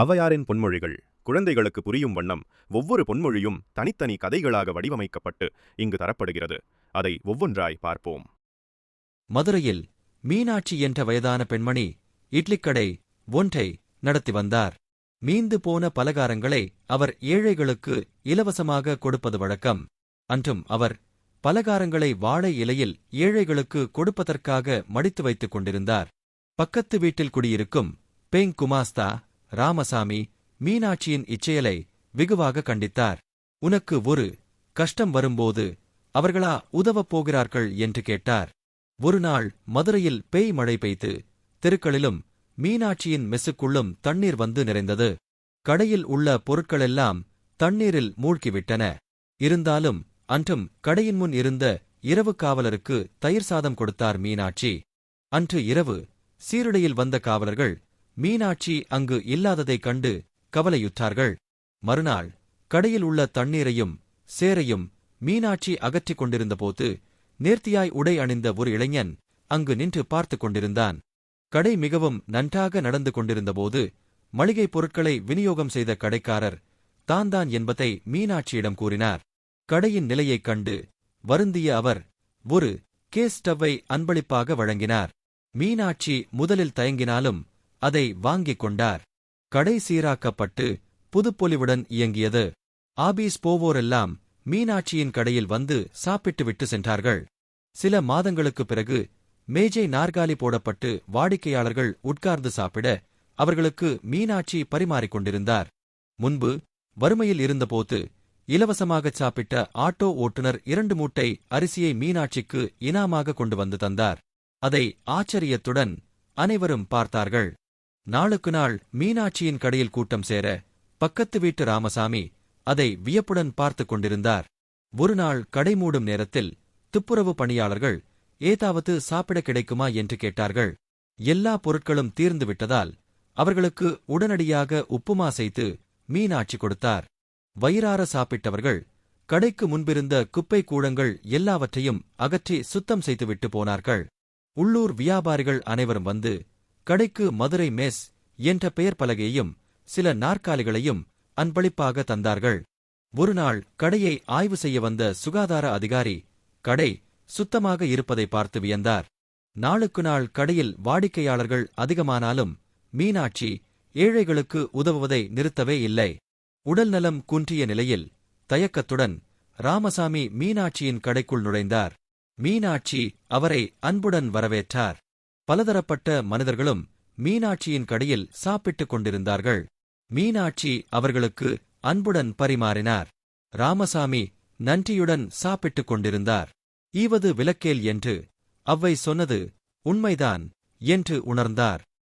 அவையாரின் பொன்மொழிகள். குழந்தைகளுக்கு புரியும் வண்ணம் ஒவ்வொரு பொன்மொழியும் தனித்தனி கதைகளாக வடிவமைக்கப்பட்டு இங்கு தரப்படுகிறது. அதை ஒவ்வொன்றாய் பார்ப்போம். மதுரையில் மீனாட்சி என்ற வயதான பெண்மணி இட்லிக்கடை ஒன்றை நடத்தி வந்தார். மீந்து போன பலகாரங்களை அவர் ஏழைகளுக்கு இலவசமாக கொடுப்பது வழக்கம். அன்றும் அவர் பலகாரங்களை வாழை இலையில் ஏழைகளுக்கு கொடுப்பதற்காக மடித்து வைத்துக் கொண்டிருந்தார். பக்கத்து வீட்டில் குடியிருக்கும் பேங் குமாஸ்தா ராமசாமி மீனாட்சியின் இச்செயலை வெகுவாக கண்டித்தார். உனக்கு ஒரு கஷ்டம் வரும்போது அவர்களா உதவப் போகிறார்கள்? என்று கேட்டார். ஒருநாள் மதுரையில் பேய் மழை பெய்து தெருக்களிலும் மீனாட்சியின் மெஸ்ஸுக்குள்ளும் தண்ணீர் வந்து நிறைந்தது. கடையில் உள்ள பொருட்களெல்லாம் தண்ணீரில் மூழ்கிவிட்டன. இருந்தாலும் அன்றும் கடையின் முன் இருந்த இரவு காவலருக்கு தயிர் சாதம் கொடுத்தார் மீனாட்சி. அன்று இரவு சீருடையில் வந்த காவலர்கள் மீனாட்சி அங்கு இல்லாததைக் கண்டு கவலையுற்றார்கள். மறுநாள் கடையில் உள்ள தண்ணீரையும் சேரையும் மீனாட்சி அகற்றிக் கொண்டிருந்தபோது நேர்த்தியாய் உடை அணிந்த ஒரு இளைஞன் அங்கு நின்று பார்த்துக் கொண்டிருந்தான். கடை மிகவும் நன்றாக நடந்து கொண்டிருந்தபோது மளிகைப் பொருட்களை விநியோகம் செய்த கடைக்காரர் தான் தான் என்பதை மீனாட்சியிடம் கூறினார். கடையின் நிலையைக் கண்டு வருந்திய அவர் ஒரு கேஸ் ஸ்டவ்வை அன்பளிப்பாக வழங்கினார். மீனாட்சி முதலில் தயங்கினாலும் அதை வாங்கிக் கொண்டார். கடை சீராக்கப்பட்டு புதுப்பொலிவுடன் இயங்கியது. ஆபீஸ் போவோரெல்லாம் மீனாட்சியின் கடையில் வந்து சாப்பிட்டுவிட்டு சென்றார்கள். சில மாதங்களுக்குப் பிறகு மேஜை நாற்காலி போடப்பட்டு வாடிக்கையாளர்கள் உட்கார்ந்து சாப்பிட அவர்களுக்கு மீனாட்சி பரிமாறிக்கொண்டிருந்தார் முன்பு வறுமையில் இருந்தபோது இலவசமாகச் சாப்பிட்ட ஆட்டோ ஓட்டுநர் இரண்டு மூட்டை அரிசியை மீனாட்சிக்கு இனாமாக கொண்டு வந்து தந்தார். அதை ஆச்சரியத்துடன் அனைவரும் பார்த்தார்கள். நாளுக்கு நாள் மீனாட்சியின் கடையில் கூட்டம் சேர பக்கத்து வீட்டு ராமசாமி அதை வியப்புடன் பார்த்துக் கொண்டிருந்தார். ஒருநாள் கடை மூடும் நேரத்தில் துப்புரவு பணியாளர்கள் ஏதாவது சாப்பிட கிடைக்குமா? என்று கேட்டார்கள். எல்லா பொருட்களும் தீர்ந்து விட்டதால் அவர்களுக்கு உடனடியாக உப்புமா செய்து மீனாட்சி கொடுத்தார். வயிறார சாப்பிட்டவர்கள் கடைக்கு முன்பிருந்த குப்பை கூடங்கள் எல்லாவற்றையும் அகற்றி சுத்தம் செய்துவிட்டு போனார்கள். உள்ளூர் வியாபாரிகள் அனைவரும் வந்து கடைக்கு மதுரை மெஸ் என்ற பெயர் பலகையையும் சில நாற்காலிகளையும் அன்பளிப்பாக தந்தார்கள். ஒருநாள் கடையை ஆய்வு செய்ய வந்த சுகாதார அதிகாரி கடை சுத்தமாக இருப்பதை பார்த்து வியந்தார். நாளுக்கு நாள் கடையில் வாடிக்கையாளர்கள் அதிகமானாலும் மீனாட்சி ஏழைகளுக்கு உதவுவதை நிறுத்தவே இல்லை. உடல்நலம் குன்றிய நிலையில் தயக்கத்துடன் ராமசாமி மீனாட்சியின் கடைக்குள் நுழைந்தார். மீனாட்சி அவரை அன்புடன் வரவேற்றார். பலதரப்பட்ட மனிதர்களும் மீனாட்சியின் கடையில் சாப்பிட்டுக் கொண்டிருந்தார்கள். மீனாட்சி அவர்களுக்கு அன்புடன் பரிமாறினார். ராமசாமி நன்றியுடன் சாப்பிட்டுக் கொண்டிருந்தார். ஈவது விலக்கேல் என்று அவ்வை சொன்னது உண்மைதான் என்று உணர்ந்தார்.